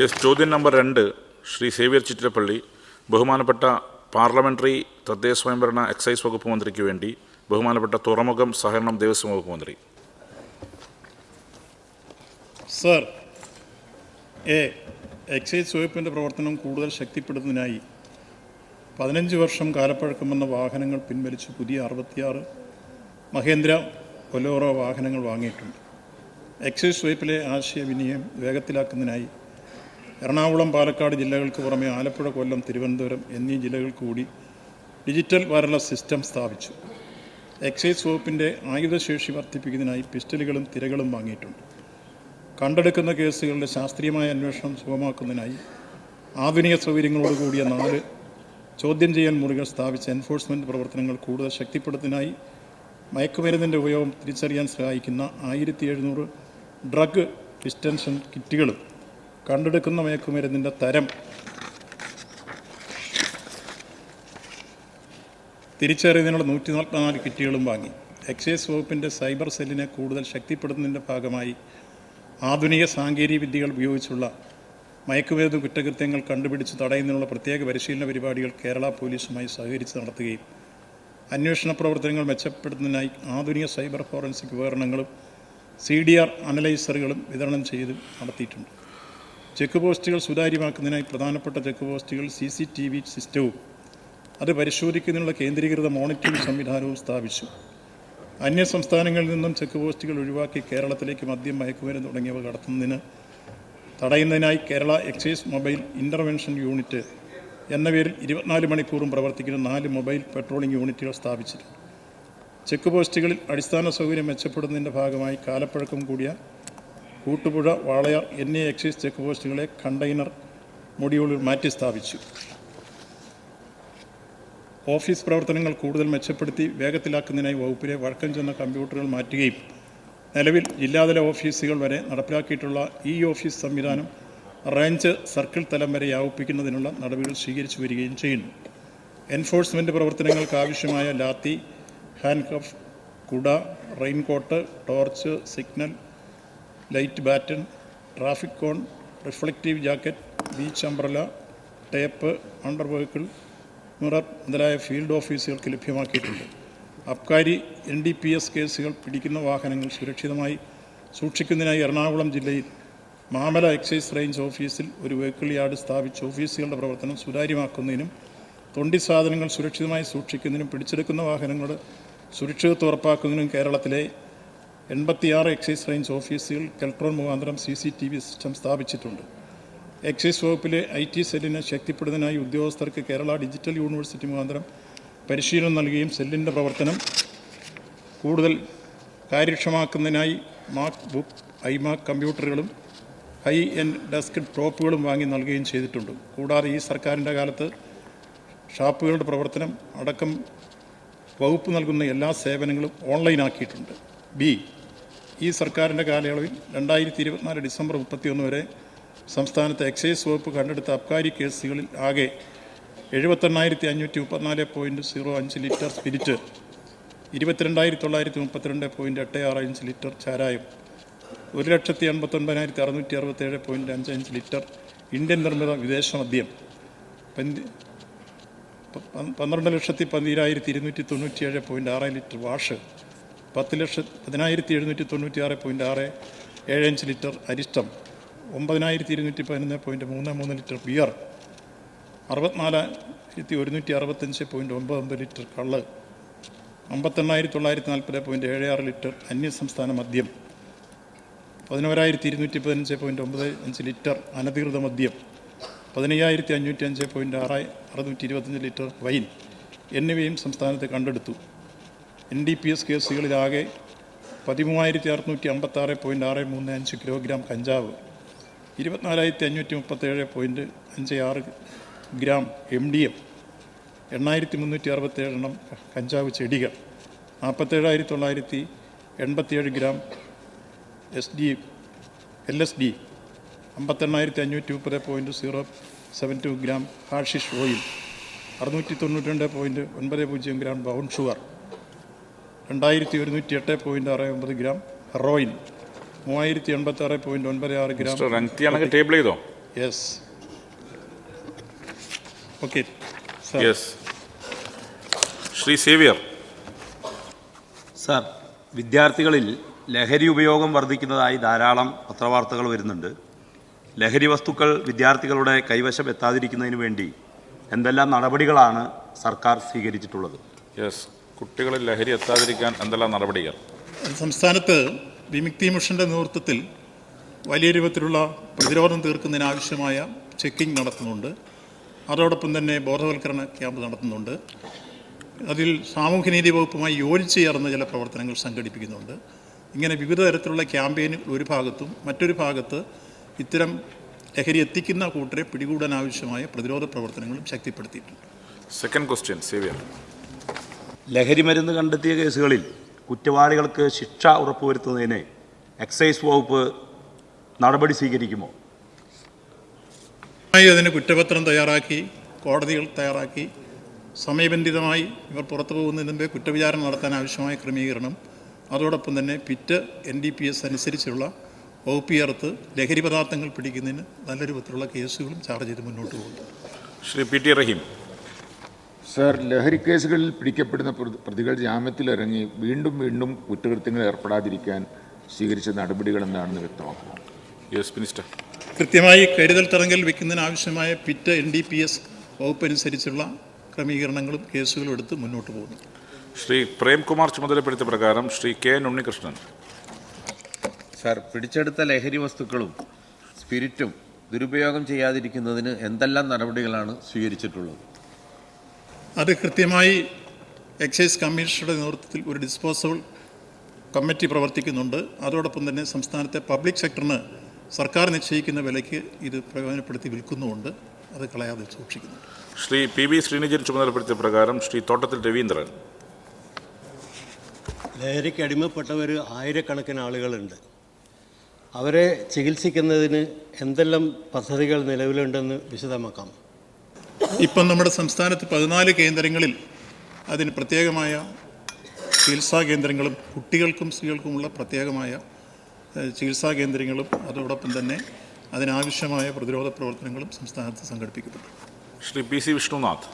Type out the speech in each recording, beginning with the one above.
Yes ചോദ്യം number രണ്ട് Shri Xavier Chittilappilly ബഹുമാനപ്പെട്ട പാർലമെന്ററി തദ്ദേശ സ്വയംഭരണ എക്സൈസ് വകുപ്പ് മന്ത്രിക്ക് വേണ്ടി ബഹുമാനപ്പെട്ട തുറമുഖം സഹകരണം ദേവസ്വം വകുപ്പ് മന്ത്രി. സർ എ എക്സൈസ് വകുപ്പിന്റെ പ്രവർത്തനം കൂടുതൽ ശക്തിപ്പെടുത്തുന്നതിനായി പതിനഞ്ച് വർഷം കാലപ്പഴക്കമെന്ന വാഹനങ്ങൾ പിൻവലിച്ച് പുതിയ അറുപത്തിയാറ് മഹേന്ദ്ര ഒലോറോ വാഹനങ്ങൾ വാങ്ങിയിട്ടുണ്ട്. എക്സൈസ് വകുപ്പിലെ ആശയവിനിമയം വേഗത്തിലാക്കുന്നതിനായി എറണാകുളം പാലക്കാട് ജില്ലകൾക്ക് പുറമെ ആലപ്പുഴ കൊല്ലം തിരുവനന്തപുരം എന്നീ ജില്ലകൾ കൂടി ഡിജിറ്റൽ വയർലെസ് സിസ്റ്റം സ്ഥാപിച്ചു. എക്സൈസ് വകുപ്പിന്റെ ആയുധശേഷി വർദ്ധിപ്പിക്കുന്നതിനായി പിസ്റ്റലുകളും തിരകളും വാങ്ങിയിട്ടുണ്ട്. കണ്ടെടുക്കുന്ന കേസുകളുടെ ശാസ്ത്രീയമായ അന്വേഷണം സുഗമാക്കുന്നതിനായി ആധുനിക സൗകര്യങ്ങളോടുകൂടിയ നാല് ചോദ്യം ചെയ്യാൻ മുറികൾ സ്ഥാപിച്ച എൻഫോഴ്സ്മെന്റ് പ്രവർത്തനങ്ങൾ കൂടുതൽ ശക്തിപ്പെടുത്തുന്നതിനായി മയക്കുമരുന്നിന്റെ ഉപയോഗം തിരിച്ചറിയാൻ സഹായിക്കുന്ന ആയിരത്തി എഴുന്നൂറ് ഡ്രഗ് ഡിസ്റ്റൻഷൻ കിറ്റുകളും കണ്ടെടുക്കുന്ന മയക്കുമരുന്നിന്റെ തരം. തിരിച്ചറിയുന്നതിനുള്ള നൂറ്റി നാൽപ്പത്തിനാല് കിറ്റുകളും വാങ്ങി. എക്സൈസ് വകുപ്പിന്റെ സൈബർ സെല്ലിനെ കൂടുതൽ ശക്തിപ്പെടുത്തുന്നതിന്റെ ഭാഗമായി ആധുനിക സാങ്കേതിക വിദ്യകൾ ഉപയോഗിച്ചുള്ള മയക്കുമരുന്ന് കുറ്റകൃത്യങ്ങൾ കണ്ടുപിടിച്ച് തടയുന്നതിനുള്ള പ്രത്യേക പരിശീലന പരിപാടികൾ കേരള പോലീസുമായി സഹകരിച്ച് നടത്തുകയും അന്വേഷണ പ്രവർത്തനങ്ങൾ മെച്ചപ്പെടുത്തുന്നതിനായി ആധുനിക സൈബർ ഫോറൻസിക് ഉപകരണങ്ങളും സി ഡി ആർ അനലൈസറുകളും വിതരണം ചെയ്ത് നടത്തിയിട്ടുണ്ട്. ചെക്ക് പോസ്റ്റുകൾ സുതാര്യമാക്കുന്നതിനായി പ്രധാനപ്പെട്ട ചെക്ക് പോസ്റ്റുകൾ സി സി ടി വി സിസ്റ്റവും അത് പരിശോധിക്കുന്നതിനുള്ള കേന്ദ്രീകൃത മോണിറ്ററിംഗ് സംവിധാനവും സ്ഥാപിച്ചു. അന്യ സംസ്ഥാനങ്ങളിൽ നിന്നും ചെക്ക് പോസ്റ്റുകൾ ഒഴിവാക്കി കേരളത്തിലേക്ക് മദ്യം മയക്കുമരുന്ന് തുടങ്ങിയവ കടത്തുന്നതിന് തടയുന്നതിനായി Kerala excise mobile intervention unit എന്ന പേരിൽ ഇരുപത്തിനാല് മണിക്കൂറും പ്രവർത്തിക്കുന്ന നാല് മൊബൈൽ പെട്രോളിംഗ് യൂണിറ്റുകൾ സ്ഥാപിച്ചിട്ടുണ്ട് ചെക്ക് പോസ്റ്റുകളിൽ അടിസ്ഥാന സൗകര്യം മെച്ചപ്പെടുന്നതിന്റെ ഭാഗമായി കാലപ്പഴക്കം കൂടിയ കൂട്ടുപുഴ വാളയാർ എന്നീ എക്സൈസ് ചെക്ക് പോസ്റ്റുകളെ കണ്ടെയ്നർ മൊഡ്യൂളിൽ മാറ്റി സ്ഥാപിച്ചു. ഓഫീസ് പ്രവർത്തനങ്ങൾ കൂടുതൽ മെച്ചപ്പെടുത്തി വേഗത്തിലാക്കുന്നതിനായി വകുപ്പിലെ വഴക്കം ചെന്ന കമ്പ്യൂട്ടറുകൾ മാറ്റുകയും നിലവിൽ ജില്ലാതല ഓഫീസുകൾ വരെ നടപ്പിലാക്കിയിട്ടുള്ള ഇ ഓഫീസ് സംവിധാനം റേഞ്ച് സർക്കിൾ തലം വരെ വ്യാപിപ്പിക്കുന്നതിനുള്ള നടപടികൾ സ്വീകരിച്ചു വരികയും ചെയ്യുന്നു. എൻഫോഴ്സ്മെന്റ് പ്രവർത്തനങ്ങൾക്ക് ആവശ്യമായ ലാത്തി ഹാൻഡ് കഫ് കുട raincoat torch signal light baton traffic cone reflective jacket beach umbrella tape under vehicle mirror മുതലായ ഫീൽഡ് ഓഫീസുകൾക്ക് ലഭ്യമാക്കിയിട്ടുണ്ട്. അബ്കാരി എൻ ഡി പി എസ് കേസുകൾ പിടിക്കുന്ന വാഹനങ്ങൾ സുരക്ഷിതമായി സൂക്ഷിക്കുന്നതിനായി എറണാകുളം ജില്ലയിൽ മാമല എക്സൈസ് റേഞ്ച് ഓഫീസിൽ ഒരു വെഹിക്കിൾ യാർഡ് സ്ഥാപിച്ച് ഓഫീസുകളുടെ പ്രവർത്തനം സുതാര്യമാക്കുന്നതിനും തൊണ്ടി സാധനങ്ങൾ സുരക്ഷിതമായി സൂക്ഷിക്കുന്നതിനും പിടിച്ചെടുക്കുന്ന വാഹനങ്ങളുടെ സുരക്ഷിതത്വം ഉറപ്പാക്കുന്നതിനും കേരളത്തിലെ എൺപത്തിയാറ് എക്സൈസ് റേഞ്ച് ഓഫീസുകൾ കൽട്രോൺ മുഖാന്തരം C C T V system സ്ഥാപിച്ചിട്ടുണ്ട്. എക്സൈസ് വകുപ്പിലെ ഐ ടി സെല്ലിനെ ശക്തിപ്പെടുന്നതിനായി ഉദ്യോഗസ്ഥർക്ക് കേരള ഡിജിറ്റൽ യൂണിവേഴ്സിറ്റി മുഖാന്തരം പരിശീലനം നൽകുകയും സെല്ലിന്റെ പ്രവർത്തനം കൂടുതൽ കാര്യക്ഷമമാക്കുന്നതിനായി മാക് ബുക്ക് ഐമാക് കമ്പ്യൂട്ടറുകളും ഹൈ എൻ ഡെസ്ക് ടോപ്പുകളും വാങ്ങി നൽകുകയും ചെയ്തിട്ടുണ്ട്. കൂടാതെ ഈ സർക്കാരിന്റെ കാലത്ത് ഷാപ്പുകളുടെ പ്രവർത്തനം അടക്കം വകുപ്പ് നൽകുന്ന എല്ലാ സേവനങ്ങളും ഓൺലൈനാക്കിയിട്ടുണ്ട്. ബി ഈ സർക്കാരിന്റെ കാലയളവിൽ രണ്ടായിരത്തി ഇരുപത്തിനാല് ഡിസംബർ മുപ്പത്തിയൊന്ന് വരെ സംസ്ഥാനത്തെ എക്സൈസ് വകുപ്പ് കണ്ടെടുത്ത അബ്കാരി കേസുകളിൽ ആകെ എഴുപത്തെണ്ണായിരത്തി അഞ്ഞൂറ്റി മുപ്പത്തിനാല് പോയിന്റ് സീറോ അഞ്ച് ലിറ്റർ സ്പിരിറ്റ് ഇരുപത്തിരണ്ടായിരത്തി തൊള്ളായിരത്തി മുപ്പത്തിരണ്ട് പോയിന്റ് എട്ട് ആറ് അഞ്ച് ലിറ്റർ ചാരായം ഒരു ലക്ഷത്തി എൺപത്തൊൻപതിനായിരത്തി അറുന്നൂറ്റി അറുപത്തേഴ് പോയിന്റ് അഞ്ച് അഞ്ച് ലിറ്റർ ഇന്ത്യൻ നിർമ്മിത വിദേശ മദ്യം പന്തി പന്ത്രണ്ട് ലക്ഷത്തി പന്തിരായിരത്തി ഇരുന്നൂറ്റി തൊണ്ണൂറ്റിയേഴ് പോയിന്റ് ആറ് ലിറ്റർ വാഷ് പത്ത് ലക്ഷ പതിനായിരത്തി എഴുന്നൂറ്റി തൊണ്ണൂറ്റി ആറ് പോയിന്റ് ആറ് ഏഴ് അഞ്ച് ലിറ്റർ അരിഷ്ടം ഒമ്പതിനായിരത്തി ഇരുന്നൂറ്റി പതിനൊന്ന് പോയിന്റ് മൂന്ന് മൂന്ന് ലിറ്റർ ബിയർ അറുപത്തിനാലായിരത്തി ഒരുന്നൂറ്റി അറുപത്തഞ്ച് പോയിന്റ് ഒമ്പത് ഒമ്പത് ലിറ്റർ കള്ള് അമ്പത്തെണ്ണായിരത്തി തൊള്ളായിരത്തി നാൽപ്പത് പോയിന്റ് ഏഴ് ആറ് ലിറ്റർ അന്യസംസ്ഥാന മദ്യം പതിനോരായിരത്തി ഇരുന്നൂറ്റി പതിനഞ്ച് പോയിന്റ് ഒമ്പത് അഞ്ച് ലിറ്റർ അനധികൃത മദ്യം പതിനയ്യായിരത്തി അഞ്ഞൂറ്റി അഞ്ച് പോയിന്റ് ആറ് അറുന്നൂറ്റി ഇരുപത്തഞ്ച് ലിറ്റർ വൈൻ എന്നിവയും സംസ്ഥാനത്ത് കണ്ടെടുത്തു. എൻ ഡി പി എസ് കേസുകളിലാകെ പതിമൂവായിരത്തി അറുന്നൂറ്റി അമ്പത്താറ് പോയിന്റ് ആറ് മൂന്ന് അഞ്ച് കിലോഗ്രാം കഞ്ചാവ് ഇരുപത്തിനാലായിരത്തി അഞ്ഞൂറ്റി മുപ്പത്തേഴ് പോയിന്റ് അഞ്ച് ആറ് ഗ്രാം എം ഡി എം എണ്ണായിരത്തി മുന്നൂറ്റി അറുപത്തേഴ് എണ്ണം കഞ്ചാവ് ചെടികൾ നാൽപ്പത്തേഴായിരത്തി തൊള്ളായിരത്തി എൺപത്തിയേഴ് gram S D L S D അമ്പത്തെണ്ണായിരത്തി അഞ്ഞൂറ്റി മുപ്പത് point zero seven two gram hashish oil അറുന്നൂറ്റി തൊണ്ണൂറ്റി രണ്ട് പോയിന്റ് ഒൻപത് പൂജ്യം ഗ്രാം ബ്രൗൺ ഷുഗർ രണ്ടായിരത്തി ഒരുന്നൂറ്റി എട്ട് പോയിന്റ് ആറ് ഒമ്പത് ഗ്രാം ഹെറോയിൻ മൂവായിരത്തി എൺപത്തി ആറ് പോയിന്റ് ഒൻപത് ആറ് ഗ്രാം ടേബിൾ ചെയ്തോ? Yes okay yes Shri Xavier. Sir വിദ്യാർത്ഥികളിൽ ലഹരി ഉപയോഗം വർദ്ധിക്കുന്നതായി ധാരാളം പത്രവാർത്തകൾ വരുന്നുണ്ട്. ലഹരി വസ്തുക്കൾ വിദ്യാർത്ഥികളുടെ കൈവശം എത്താതിരിക്കുന്നതിന് വേണ്ടി എന്തെല്ലാം നടപടികളാണ് സർക്കാർ സ്വീകരിച്ചിട്ടുള്ളത്? യെസ് കുട്ടികളിൽ ലഹരി എത്താതിരിക്കാൻ എന്തെല്ലാം നടപടികൾ? സംസ്ഥാനത്ത് വിമുക്തി മിഷന്റെ നേതൃത്വത്തിൽ വലിയ രൂപത്തിലുള്ള പ്രതിരോധം തീർക്കുന്നതിനാവശ്യമായ ചെക്കിംഗ് നടത്തുന്നുണ്ട്. അതോടൊപ്പം തന്നെ ബോധവൽക്കരണ ക്യാമ്പ് നടത്തുന്നുണ്ട്. അതിൽ സാമൂഹ്യനീതി വകുപ്പുമായി യോജിച്ച് ചേർന്ന ചില പ്രവർത്തനങ്ങൾ സംഘടിപ്പിക്കുന്നുണ്ട്. ഇങ്ങനെ വിവിധ തരത്തിലുള്ള ക്യാമ്പയിനുകൾ ഒരു ഭാഗത്തും മറ്റൊരു ഭാഗത്ത് ഇത്തരം ലഹരി എത്തിക്കുന്ന കൂട്ടരെ പിടികൂടാൻ ആവശ്യമായ പ്രതിരോധ പ്രവർത്തനങ്ങളും ശക്തിപ്പെടുത്തിയിട്ടുണ്ട്. സെക്കൻഡ് ക്വസ്റ്റ്യൻ സേവ്യർ ലഹരി മരുന്ന് കണ്ടെത്തിയ കേസുകളിൽ കുറ്റവാളികൾക്ക് ശിക്ഷ ഉറപ്പുവരുത്തുന്നതിന് എക്സൈസ് വകുപ്പ് നടപടി സ്വീകരിക്കുമോ? ആയി അതിന് കുറ്റപത്രം തയ്യാറാക്കി കോടതികൾ തയ്യാറാക്കി സമയബന്ധിതമായി ഇവർ പുറത്തു പോകുന്നതിന് മുമ്പേ കുറ്റവിചാരണ നടത്താൻ ആവശ്യമായ ക്രമീകരണം അതോടൊപ്പം തന്നെ PIT N D P S അനുസരിച്ചുള്ള വകുപ്പ് ചേർത്ത് ലഹരി പദാർത്ഥങ്ങൾ പിടിക്കുന്നതിന് നല്ല രൂപത്തിലുള്ള കേസുകളും ചാർജ് ചെയ്ത് മുന്നോട്ട് പോകുന്നു. Shri P T Rahim sir ലഹരി കേസുകളിൽ പിടിക്കപ്പെടുന്ന പ്രതി- പ്രതികൾ ജാമ്യത്തിലിറങ്ങി വീണ്ടും വീണ്ടും കുറ്റകൃത്യങ്ങളിൽ ഏർപ്പെടാതിരിക്കാൻ സ്വീകരിച്ച നടപടികൾ എന്താണെന്ന് വ്യക്തമാക്കുക. Yes minister. കൃത്യമായി കരുതൽ തടങ്കൽ വയ്ക്കുന്നതിനാവശ്യമായ PIT N D P S വകുപ്പ് അനുസരിച്ചുള്ള ക്രമീകരണങ്ങളും കേസുകളും എടുത്ത് മുന്നോട്ട് പോകുന്നു. ശ്രീ പ്രേംകുമാർ ചുമതലപ്പെടുത്തിയ പ്രകാരം Shri K N Unnikrishnan. Sir പിടിച്ചെടുത്ത ലഹരി വസ്തുക്കളും സ്പിരിറ്റും ദുരുപയോഗം ചെയ്യാതിരിക്കുന്നതിന് എന്തെല്ലാം നടപടികളാണ് സ്വീകരിച്ചിട്ടുള്ളത്? അത് കൃത്യമായി എക്സൈസ് കമ്മീഷണറുടെ നേതൃത്വത്തിൽ ഒരു ഡിസ്പോസബിൾ കമ്മിറ്റി പ്രവർത്തിക്കുന്നുണ്ട്. അതോടൊപ്പം തന്നെ സംസ്ഥാനത്തെ പബ്ലിക് സെക്ടറിന് സർക്കാർ നിശ്ചയിക്കുന്ന വിലയ്ക്ക് ഇത് പ്രയോജനപ്പെടുത്തി വിൽക്കുന്നുമുണ്ട്. അത് കളയാതെ സൂക്ഷിക്കുന്നു ശ്രീ പി വി ശ്രീനിജൻ ചുമതലപ്പെടുത്തിയ പ്രകാരം ശ്രീ തോട്ടത്തിൽ രവീന്ദ്രൻ. ലഹരിക്ക് അടിമപ്പെട്ടവർ ആയിരക്കണക്കിന് ആളുകളുണ്ട്. അവരെ ചികിത്സിക്കുന്നതിന് എന്തെല്ലാം പദ്ധതികൾ നിലവിലുണ്ടെന്ന് വിശദമാക്കാം. ഇപ്പം നമ്മുടെ സംസ്ഥാനത്ത് പതിനാല് കേന്ദ്രങ്ങളിൽ അതിന് പ്രത്യേകമായ ചികിത്സാ കേന്ദ്രങ്ങളും കുട്ടികൾക്കും സ്ത്രീകൾക്കുമുള്ള പ്രത്യേകമായ ചികിത്സാ കേന്ദ്രങ്ങളും അതോടൊപ്പം തന്നെ അതിനാവശ്യമായ പ്രതിരോധ പ്രവർത്തനങ്ങളും സംസ്ഥാനത്ത് സംഘടിപ്പിക്കപ്പെട്ടു ശ്രീ പി സി വിഷ്ണുനാഥ്.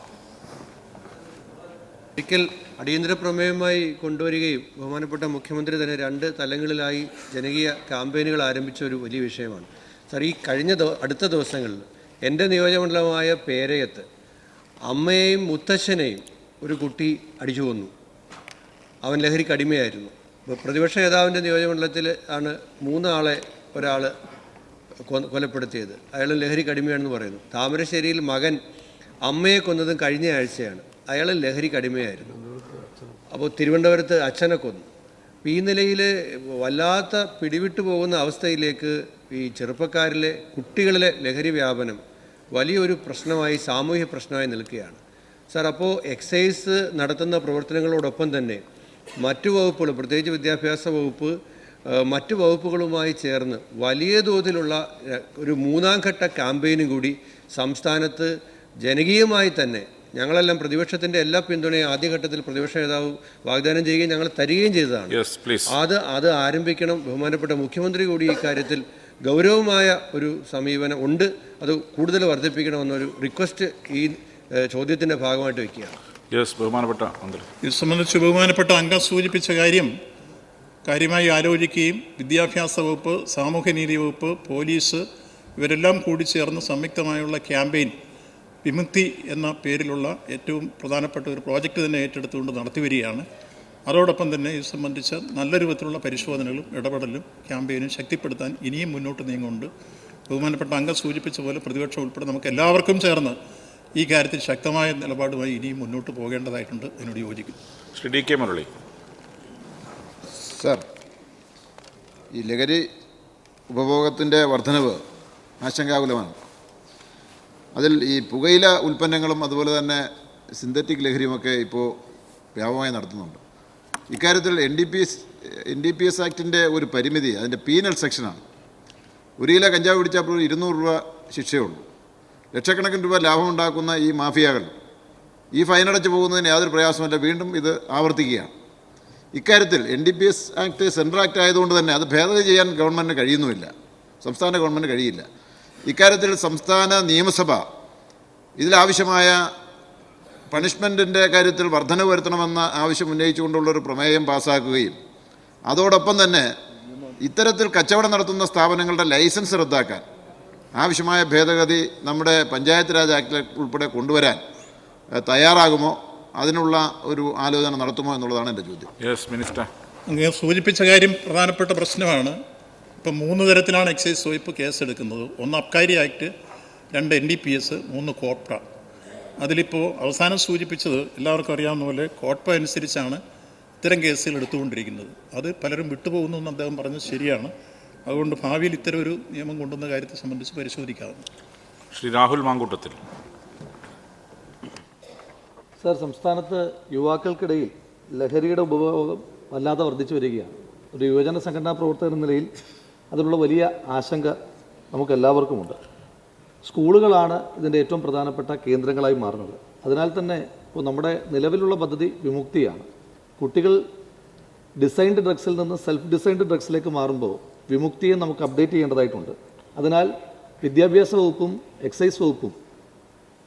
ഒരിക്കൽ അടിയന്തര പ്രമേയമായി കൊണ്ടുവരികയും ബഹുമാനപ്പെട്ട മുഖ്യമന്ത്രി തന്നെ രണ്ട് തലങ്ങളിലായി ജനകീയ ക്യാമ്പയിനുകൾ ആരംഭിച്ച ഒരു വലിയ വിഷയമാണ്. സാർ ഈ കഴിഞ്ഞ അടുത്ത ദിവസങ്ങളിൽ എന്റെ നിയോജകമണ്ഡലമായ പേരയത്ത് അമ്മയെയും മുത്തശ്ശനെയും ഒരു കുട്ടി അടിച്ചു കൊന്നു. അവൻ ലഹരിക്ക് അടിമയായിരുന്നു. ഇപ്പോൾ പ്രതിപക്ഷ നേതാവിന്റെ നിയോജകമണ്ഡലത്തിൽ ആണ് മൂന്നാളെ ഒരാൾ കൊലപ്പെടുത്തിയത്. അയാൾ ലഹരിക്ക് അടിമയാണെന്ന് പറയുന്നു. താമരശ്ശേരിയിൽ മകൻ അമ്മയെ കൊന്നതും കഴിഞ്ഞ ആഴ്ചയാണ്. അയാൾ ലഹരിക്ക് അടിമയായിരുന്നു. അപ്പോൾ തിരുവനന്തപുരത്ത് അച്ഛനെ കൊന്നു. ഈ നിലയിൽ വല്ലാത്ത പിടിവിട്ടു പോകുന്ന അവസ്ഥയിലേക്ക് ഈ ചെറുപ്പക്കാരിലെ കുട്ടികളിലെ ലഹരി വ്യാപനം വലിയൊരു പ്രശ്നമായി സാമൂഹ്യ പ്രശ്നമായി നിൽക്കുകയാണ്. സാർ അപ്പോൾ എക്സൈസ് നടത്തുന്ന പ്രവർത്തനങ്ങളോടൊപ്പം തന്നെ മറ്റു വകുപ്പുകൾ പ്രത്യേകിച്ച് വിദ്യാഭ്യാസ വകുപ്പ് മറ്റു വകുപ്പുകളുമായി ചേർന്ന് വലിയ തോതിലുള്ള ഒരു മൂന്നാം ഘട്ട ക്യാമ്പയിനും കൂടി സംസ്ഥാനത്ത് ജനകീയമായി തന്നെ ഞങ്ങളെല്ലാം പ്രതിപക്ഷത്തിന്റെ എല്ലാ പിന്തുണയും ആദ്യഘട്ടത്തിൽ പ്രതിപക്ഷ നേതാവ് വാഗ്ദാനം ചെയ്യുകയും ഞങ്ങൾ തരികയും ചെയ്തതാണ്. യെസ് പ്ലീസ് അത് അത് ആരംഭിക്കണം. ബഹുമാനപ്പെട്ട മുഖ്യമന്ത്രി കൂടി ഇക്കാര്യത്തിൽ ഗൗരവമായ ഒരു സമീപനം ഉണ്ട്. അത് കൂടുതൽ വർദ്ധിപ്പിക്കണമെന്നൊരു റിക്വസ്റ്റ് ഈ ചോദ്യത്തിന്റെ ഭാഗമായിട്ട് വയ്ക്കുകയാണ് യെസ് ബഹുമാനപ്പെട്ട ഇത് സംബന്ധിച്ച് ബഹുമാനപ്പെട്ട അംഗം സൂചിപ്പിച്ച കാര്യം കാര്യമായി ആലോചിക്കുകയും വിദ്യാഭ്യാസ വകുപ്പ് സാമൂഹ്യനീതി വകുപ്പ് പോലീസ് ഇവരെല്ലാം കൂടി ചേർന്ന് സംയുക്തമായുള്ള ക്യാമ്പയിൻ വിമുക്തി എന്ന പേരിലുള്ള ഏറ്റവും പ്രധാനപ്പെട്ട ഒരു പ്രോജക്റ്റ് തന്നെ ഏറ്റെടുത്തുകൊണ്ട് നടത്തി വരികയാണ് അതോടൊപ്പം തന്നെ ഇത് സംബന്ധിച്ച നല്ല രൂപത്തിലുള്ള പരിശോധനകളും ഇടപെടലും ക്യാമ്പയിനും ശക്തിപ്പെടുത്താൻ ഇനിയും മുന്നോട്ട് നീങ്ങുന്നുണ്ട്. ബഹുമാനപ്പെട്ട അംഗം സൂചിപ്പിച്ച പോലെ പ്രതിപക്ഷം ഉൾപ്പെടെ നമുക്ക് എല്ലാവർക്കും ചേർന്ന് ഈ കാര്യത്തിൽ ശക്തമായ നിലപാടുമായി ഇനിയും മുന്നോട്ട് പോകേണ്ടതായിട്ടുണ്ട് എന്നോട് യോജിക്കുന്നു. Shri D K Murali. Sir ഈ ലഹരി ഉപഭോഗത്തിന്റെ വർധനവ് ആശങ്കാകുലമാണ് അതിൽ ഈ പുകയില ഉൽപ്പന്നങ്ങളും അതുപോലെ തന്നെ സിന്തറ്റിക് ലഹരിയുമൊക്കെ ഇപ്പോൾ വ്യാപകമായി നടത്തുന്നുണ്ട്. ഇക്കാര്യത്തിൽ N D P S N D P S ആക്ടിന്റെ ഒരു പരിമിതി അതിന്റെ പീനൽ സെക്ഷനാണ് ഒരു കിലോ കഞ്ചാവ് പിടിച്ചാൽ പോലും ഇരുന്നൂറ് രൂപ ശിക്ഷയുള്ളൂ. ലക്ഷക്കണക്കിന് രൂപ ലാഭമുണ്ടാക്കുന്ന ഈ മാഫിയകൾ ഈ ഫൈനടച്ച് പോകുന്നതിന് യാതൊരു പ്രയാസമില്ല വീണ്ടും ഇത് ആവർത്തിക്കുകയാണ്. ഇക്കാര്യത്തിൽ N D P S act central act ആയതുകൊണ്ട് തന്നെ അത് ഭേദഗതി ചെയ്യാൻ ഗവൺമെന്റിന് കഴിയുന്നുമില്ല. സംസ്ഥാന ഗവൺമെന്റ് കഴിയില്ല. ഇക്കാര്യത്തിൽ സംസ്ഥാന നിയമസഭ ഇതിലാവശ്യമായ പണിഷ്മെന്റിന്റെ കാര്യത്തിൽ വർധന വരുത്തണമെന്ന ആവശ്യം ഉന്നയിച്ചുകൊണ്ടുള്ളൊരു പ്രമേയം പാസ്സാക്കുകയും അതോടൊപ്പം തന്നെ ഇത്തരത്തിൽ കച്ചവടം നടത്തുന്ന സ്ഥാപനങ്ങളുടെ ലൈസൻസ് റദ്ദാക്കാൻ ആവശ്യമായ ഭേദഗതി നമ്മുടെ പഞ്ചായത്ത് രാജ് ആക്ടിൽ ഉൾപ്പെടെ കൊണ്ടുവരാൻ തയ്യാറാകുമോ? അതിനുള്ള ഒരു ആലോചന നടത്തുമോ എന്നുള്ളതാണ് എന്റെ ചോദ്യം. യെസ് മിനിസ്റ്റർ അങ്ങ് സൂചിപ്പിച്ച കാര്യം പ്രധാനപ്പെട്ട പ്രശ്നമാണ്. ഇപ്പം മൂന്ന് തരത്തിലാണ് എക്സൈസ് വകുപ്പ് കേസെടുക്കുന്നത്. ഒന്ന് അബ്കാരി ആക്ട് രണ്ട് എൻ ഡി പി എസ് മൂന്ന് കോട്ട. അതിലിപ്പോൾ അവസാനം സൂചിപ്പിച്ചത് എല്ലാവർക്കും അറിയാവുന്ന പോലെ കോട്ട അനുസരിച്ചാണ് ഇത്തരം കേസുകൾ എടുത്തുകൊണ്ടിരിക്കുന്നത്. അത് പലരും വിട്ടുപോകുന്നു എന്ന് അദ്ദേഹം പറഞ്ഞത് ശരിയാണ്. അതുകൊണ്ട് ഭാവിയിൽ ഇത്തരം ഒരു നിയമം കൊണ്ടുവന്ന കാര്യത്തെ സംബന്ധിച്ച് പരിശോധിക്കാവുന്നു. ശ്രീ രാഹുൽ മാങ്കൂട്ടത്തിൽ. സർ സംസ്ഥാനത്ത് യുവാക്കൾക്കിടയിൽ ലഹരിയുടെ ഉപഭോഗം വല്ലാതെ വർദ്ധിച്ചു വരികയാണ്. ഒരു യുവജന സംഘടനാ പ്രവർത്തകർ എന്ന നിലയിൽ അതിനുള്ള വലിയ ആശങ്ക നമുക്കെല്ലാവർക്കുമുണ്ട്. സ്കൂളുകളാണ് ഇതിന്റെ ഏറ്റവും പ്രധാനപ്പെട്ട കേന്ദ്രങ്ങളായി മാറുന്നത്. അതിനാൽ തന്നെ ഇപ്പോൾ നമ്മുടെ നിലവിലുള്ള പദ്ധതി വിമുക്തിയാണ്. കുട്ടികൾ ഡിസൈൻഡ് ഡ്രഗ്സിൽ നിന്ന് സെൽഫ് ഡിസൈൻഡ് ഡ്രഗ്സിലേക്ക് മാറുമ്പോൾ വിമുക്തിയെ നമുക്ക് അപ്ഡേറ്റ് ചെയ്യേണ്ടതായിട്ടുണ്ട്. അതിനാൽ വിദ്യാഭ്യാസ വകുപ്പും എക്സൈസ് വകുപ്പും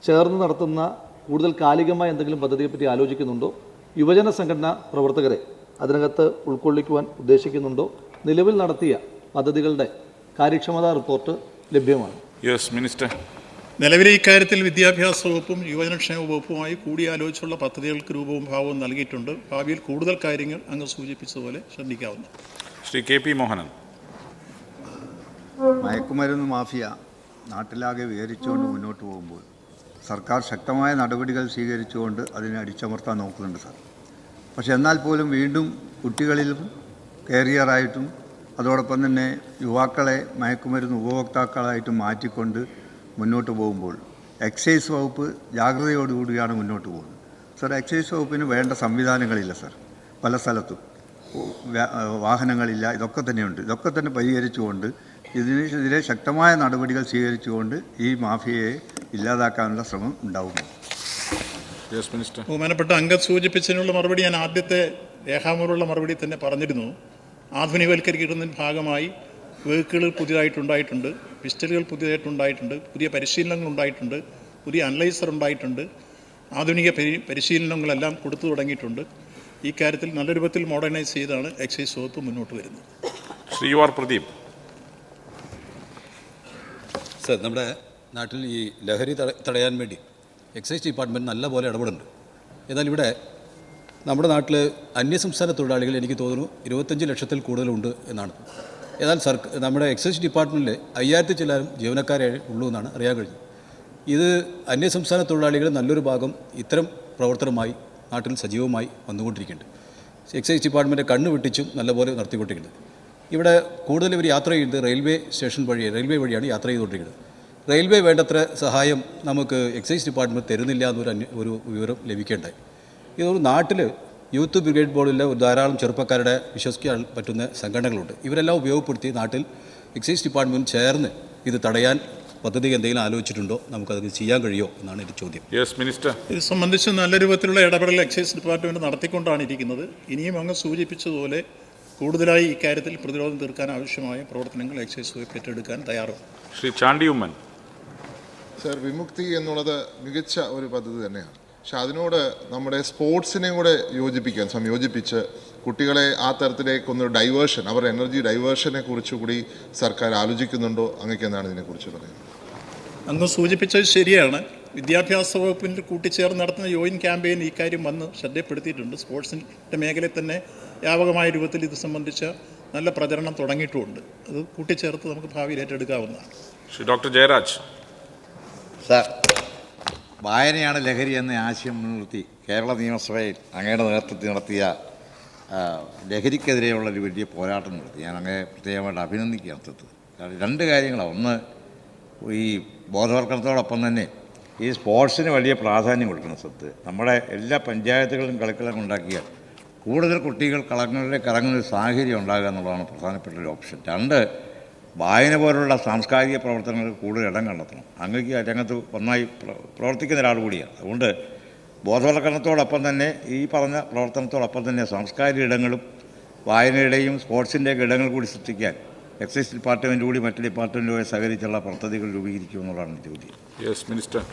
ചേർന്ന് നടത്തുന്ന കൂടുതൽ കാലികമായ എന്തെങ്കിലും പദ്ധതിയെപ്പറ്റി ആലോചിക്കുന്നുണ്ടോ? യുവജന സംഘടനാ പ്രവർത്തകരെ അതിനകത്ത് ഉൾക്കൊള്ളിക്കുവാൻ ഉദ്ദേശിക്കുന്നുണ്ടോ? നിലവിൽ നടത്തിയ പദ്ധതികളുടെ കാര്യക്ഷമതാ റിപ്പോർട്ട് ലഭ്യമാണ്. യെസ് മിനിസ്റ്റർ നിലവിലെ ഇക്കാര്യത്തിൽ വിദ്യാഭ്യാസ വകുപ്പും യുവജനക്ഷേമ വകുപ്പുമായി കൂടിയാലോചിച്ചുള്ള പദ്ധതികൾക്ക് രൂപവും ഭാവവും നൽകിയിട്ടുണ്ട്. ഭാവിയിൽ കൂടുതൽ കാര്യങ്ങൾ അങ്ങ് സൂചിപ്പിച്ചതുപോലെ ശ്രദ്ധിക്കാവുന്നു. Shri K P Mohanan. മയക്കുമരുന്ന് മാഫിയ നാട്ടിലാകെ വിഹരിച്ചുകൊണ്ട് മുന്നോട്ട് പോകുമ്പോൾ സർക്കാർ ശക്തമായ നടപടികൾ സ്വീകരിച്ചുകൊണ്ട് അതിനെ അടിച്ചമർത്താൻ നോക്കുന്നുണ്ട് സാർ. പക്ഷെ എന്നാൽ പോലും വീണ്ടും കുട്ടികളിലും കാരിയറായിട്ടും അതോടൊപ്പം തന്നെ യുവാക്കളെ മയക്കുമരുന്ന് ഉപഭോക്താക്കളായിട്ട് മാറ്റിക്കൊണ്ട് മുന്നോട്ട് പോകുമ്പോൾ എക്സൈസ് വകുപ്പ് ജാഗ്രതയോടുകൂടിയാണ് മുന്നോട്ട് പോകുന്നത്. സർ എക്സൈസ് വകുപ്പിന് വേണ്ട സംവിധാനങ്ങളില്ല സർ. പല സ്ഥലത്തും. വാഹനങ്ങളില്ല ഇതൊക്കെ തന്നെയുണ്ട്. ഇതൊക്കെ തന്നെ പരിഹരിച്ചുകൊണ്ട് ഇതിനെതിരെ ശക്തമായ നടപടികൾ സ്വീകരിച്ചുകൊണ്ട് ഈ മാഫിയയെ ഇല്ലാതാക്കാനുള്ള ശ്രമം ഉണ്ടാവും ബഹുമാനപ്പെട്ട അംഗം സൂചിപ്പിച്ചതിനുള്ള മറുപടി ഞാൻ ആദ്യത്തെ രേഖാമൂലമുള്ള മറുപടി തന്നെ പറഞ്ഞിരുന്നു. ആധുനികവൽക്കരിക്കുന്നതിന് ഭാഗമായി വെഹിക്കിളുകൾ പുതിയതായിട്ടുണ്ടായിട്ടുണ്ട് പിസ്റ്റലുകൾ പുതിയതായിട്ടുണ്ടായിട്ടുണ്ട് പുതിയ പരിശീലനങ്ങൾ ഉണ്ടായിട്ടുണ്ട് പുതിയ അനലൈസർ ഉണ്ടായിട്ടുണ്ട് ആധുനിക പരി പരിശീലനങ്ങളെല്ലാം കൊടുത്തു തുടങ്ങിയിട്ടുണ്ട്. ഈ കാര്യത്തിൽ നല്ല രൂപത്തിൽ മോഡേണൈസ് ചെയ്താണ് എക്സൈസ് വകുപ്പ് മുന്നോട്ട് വരുന്നത്. ശ്രീവാർ പ്രദീപ്. സർ നമ്മുടെ നാട്ടിൽ ഈ ലഹരി തടയാൻ വേണ്ടി എക്സൈസ് ഡിപ്പാർട്ട്മെന്റ് നല്ല പോലെ ഇടപെടുന്നുണ്ട്. എന്നാൽ ഇവിടെ നമ്മുടെ നാട്ടിൽ അന്യസംസ്ഥാന തൊഴിലാളികൾ എനിക്ക് തോന്നുന്നു ഇരുപത്തഞ്ച് ലക്ഷത്തിൽ കൂടുതലുണ്ട് എന്നാണ്. എന്നാൽ സർക്കാർ നമ്മുടെ എക്സൈസ് ഡിപ്പാർട്ട്മെന്റിൽ അയ്യായിരത്തി ചില്ലാരും ജീവനക്കാരെ ഉള്ളൂ എന്നാണ് അറിയാൻ കഴിഞ്ഞത്. ഇത് അന്യസംസ്ഥാന തൊഴിലാളികൾ നല്ലൊരു ഭാഗം ഇത്തരം പ്രവർത്തനമായി നാട്ടിൽ സജീവമായി വന്നുകൊണ്ടിരിക്കുന്നുണ്ട്. എക്സൈസ് ഡിപ്പാർട്ട്മെന്റ് കണ്ണ് വെട്ടിച്ചും നല്ലപോലെ നടത്തിക്കൊണ്ടിരിക്കുന്നത് ഇവിടെ കൂടുതൽ ഇവർ യാത്ര ചെയ്യുന്നത് റെയിൽവേ സ്റ്റേഷൻ വഴി റെയിൽവേ വഴിയാണ് യാത്ര ചെയ്തുകൊണ്ടിരിക്കുന്നത്. റെയിൽവേ വേണ്ടത്ര സഹായം നമുക്ക് എക്സൈസ് ഡിപ്പാർട്ട്മെന്റ് തരുന്നില്ല എന്നൊരു ഒരു വിവരം ലഭിക്കേണ്ടായി. ഇതൊരു നാട്ടിൽ യൂത്ത് ബ്രിഗേഡ് ബോർഡിലെ ഒരു ധാരാളം ചെറുപ്പക്കാരുടെ വിശ്വസിക്കാൻ പറ്റുന്ന സംഘടനകളുണ്ട്. ഇവരെല്ലാം ഉപയോഗപ്പെടുത്തി നാട്ടിൽ എക്സൈസ് ഡിപ്പാർട്ട്മെന്റ് ചേർന്ന് ഇത് തടയാൻ പദ്ധതി എന്തെങ്കിലും ആലോചിച്ചിട്ടുണ്ടോ? നമുക്കത് ചെയ്യാൻ കഴിയുമോ എന്നാണ് എന്റെ ചോദ്യം. യെസ് മിനിസ്റ്റർ ഇത് സംബന്ധിച്ച് നല്ല രൂപത്തിലുള്ള ഇടപെടൽ എക്സൈസ് ഡിപ്പാർട്ട്മെന്റ് നടത്തിക്കൊണ്ടാണ് ഇരിക്കുന്നത്. ഇനിയും അങ്ങ് സൂചിപ്പിച്ചതുപോലെ കൂടുതലായി ഇക്കാര്യത്തിൽ പ്രതിരോധം തീർക്കാൻ ആവശ്യമായ പ്രവർത്തനങ്ങൾ എക്സൈസ് വകുപ്പ് ഏറ്റെടുക്കാൻ തയ്യാറാണ്. ശ്രീ ചാണ്ടി ഉമ്മൻ സർ വിമുക്തി എന്നുള്ളത് മികച്ച ഒരു പദ്ധതി തന്നെയാണ്. പക്ഷെ അതിനോട് നമ്മുടെ സ്പോർട്സിനെയും കൂടെ യോജിപ്പിക്കാൻ സംയോജിപ്പിച്ച് കുട്ടികളെ ആ തരത്തിലേക്കൊന്ന് ഡൈവേർഷൻ അവരുടെ എനർജി ഡൈവേർഷനെ കുറിച്ച് കൂടി സർക്കാർ ആലോചിക്കുന്നുണ്ടോ അങ്ങക്ക് എന്താണ് ഇതിനെക്കുറിച്ച് പറയുന്നത്? അങ്ങ് സൂചിപ്പിച്ചത് ശരിയാണ്. വിദ്യാഭ്യാസ വകുപ്പിൽ കൂട്ടിച്ചേർന്ന് നടത്തുന്ന യോയിൻ ക്യാമ്പയിൻ ഈ കാര്യം വന്ന് ശ്രദ്ധപ്പെടുത്തിയിട്ടുണ്ട്. സ്പോർട്സിന്റെ മേഖലയിൽ തന്നെ വ്യാപകമായ രൂപത്തിൽ ഇത് സംബന്ധിച്ച നല്ല പ്രചരണം തുടങ്ങിയിട്ടുമുണ്ട് അത് കൂട്ടിച്ചേർത്ത് നമുക്ക് ഭാവിയിൽ ഏറ്റെടുക്കാവുന്നതാണ്. ശ്രീ ഡോക്ടർ ജയരാജ്. സാർ വായനയാണ് ലഹരി എന്ന ആശയം മുൻനിർത്തി കേരള നിയമസഭയിൽ അങ്ങയുടെ നേതൃത്വത്തിൽ നടത്തിയ ലഹരിക്കെതിരെയുള്ള ഒരു വലിയ പോരാട്ടം നടത്തി. ഞാൻ അങ്ങയെ പ്രത്യേകമായിട്ട് അഭിനന്ദിക്കുകയാണ് സത്യത്തിൽ. കാരണം രണ്ട് കാര്യങ്ങളാണ്. ഒന്ന് ഈ ബോധവൽക്കരണത്തോടൊപ്പം തന്നെ ഈ സ്പോർട്സിന് വലിയ പ്രാധാന്യം കൊടുക്കണം സത്ത് നമ്മുടെ എല്ലാ പഞ്ചായത്തുകളിലും കളിക്കളം ഉണ്ടാക്കിയാൽ കൂടുതൽ കുട്ടികൾ കളങ്ങളിലേക്ക് ഇറങ്ങുന്ന ഒരു സാഹചര്യം ഉണ്ടാകുക എന്നുള്ളതാണ് പ്രധാനപ്പെട്ട ഒരു ഓപ്ഷൻ. രണ്ട് വായന പോലുള്ള സാംസ്കാരിക പ്രവർത്തനങ്ങൾക്ക് കൂടുതൽ ഇടം കണ്ടെത്തണം. അങ്ങേക്ക് ആ രംഗത്ത് ഒന്നായി പ്ര- പ്രവർത്തിക്കുന്ന ഒരാൾ കൂടിയാണ്. അതുകൊണ്ട് ബോധവൽക്കരണത്തോടൊപ്പം തന്നെ ഈ പറഞ്ഞ പ്രവർത്തനത്തോടൊപ്പം തന്നെ സാംസ്കാരിക ഇടങ്ങളും വായനയുടെയും സ്പോർട്സിന്റെയൊക്കെ ഇടങ്ങൾ കൂടി സൃഷ്ടിക്കാൻ എക്സൈസ് ഡിപ്പാർട്ട്മെന്റ് കൂടി മറ്റ് ഡിപ്പാർട്ട്മെന്റുമായി സഹകരിച്ചുള്ള പദ്ധതികൾ രൂപീകരിക്കുമെന്നുള്ളതാണ് ചോദ്യം. യെസ് മിനിസ്റ്റർ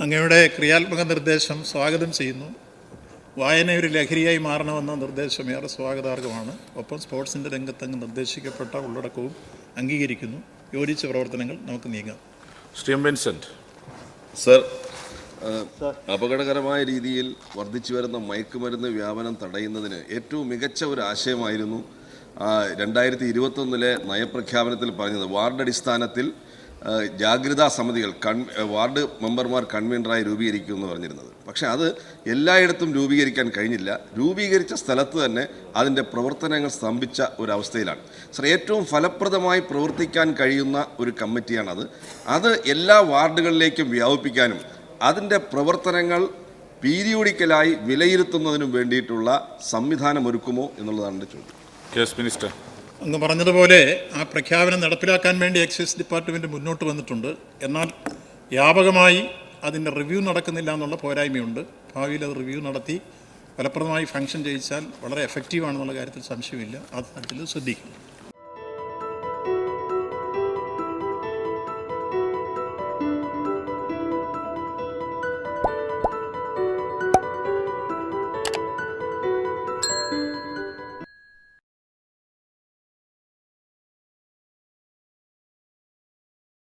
അങ്ങയുടെ ക്രിയാത്മക നിർദ്ദേശം സ്വാഗതം ചെയ്യുന്നു. വായന ഒരു ലഹരിയായി മാറണമെന്ന നിർദ്ദേശം ഏറെ സ്വാഗതാർഹമാണ്. ഒപ്പം സ്പോർട്സിന്റെ രംഗത്തങ്ങ് നിർദ്ദേശിക്കപ്പെട്ട ഉള്ളടക്കവും അംഗീകരിക്കുന്നു. യോജിച്ച പ്രവർത്തനങ്ങൾ നമുക്ക് നീങ്ങാം. M Vincent. സർ. അപകടകരമായ രീതിയിൽ വർദ്ധിച്ചു വരുന്ന മയക്കുമരുന്ന് വ്യാപനം തടയുന്നതിന് ഏറ്റവും മികച്ച ഒരു ആശയമായിരുന്നു രണ്ടായിരത്തി ഇരുപത്തൊന്നിലെ നയപ്രഖ്യാപനത്തിൽ പറഞ്ഞത്. വാർഡ് അടിസ്ഥാനത്തിൽ ഏഹ്, ജാഗ്രതാ സമിതികൾ കൺ വാർഡ് മെമ്പർമാർ കൺവീനറായി രൂപീകരിക്കുമെന്ന് പറഞ്ഞിരുന്നത്. പക്ഷേ അത് എല്ലായിടത്തും രൂപീകരിക്കാൻ കഴിഞ്ഞില്ല. രൂപീകരിച്ച സ്ഥലത്ത് തന്നെ അതിന്റെ പ്രവർത്തനങ്ങൾ സ്തംഭിച്ച ഒരവസ്ഥയിലാണ്. സർ ഏറ്റവും ഫലപ്രദമായി പ്രവർത്തിക്കാൻ കഴിയുന്ന ഒരു കമ്മിറ്റിയാണത്. അത് എല്ലാ വാർഡുകളിലേക്കും വ്യാപിപ്പിക്കാനും അതിന്റെ പ്രവർത്തനങ്ങൾ പീരിയോഡിക്കലായി വിലയിരുത്തുന്നതിനും വേണ്ടിയിട്ടുള്ള സംവിധാനം ഒരുക്കുമോ എന്നുള്ളതാണ് ചോദ്യം. മിനിസ്റ്റർ. അങ്ങ് പറഞ്ഞതുപോലെ ആ പ്രഖ്യാപനം നടപ്പിലാക്കാൻ വേണ്ടി എക്സൈസ് ഡിപ്പാർട്ട്മെന്റ് മുന്നോട്ട് വന്നിട്ടുണ്ട്. എന്നാൽ വ്യാപകമായി അതിന്റെ റിവ്യൂ നടക്കുന്നില്ല എന്നുള്ള പോരായ്മയുണ്ട്. ഭാവിയിൽ അത് റിവ്യൂ നടത്തി ഫലപ്രദമായി ഫംഗ്ഷൻ ചെയ്യിച്ചാൽ വളരെ എഫക്റ്റീവാണെന്നുള്ള കാര്യത്തിൽ സംശയമില്ല. അത് അതിൽ ശ്രദ്ധിക്കും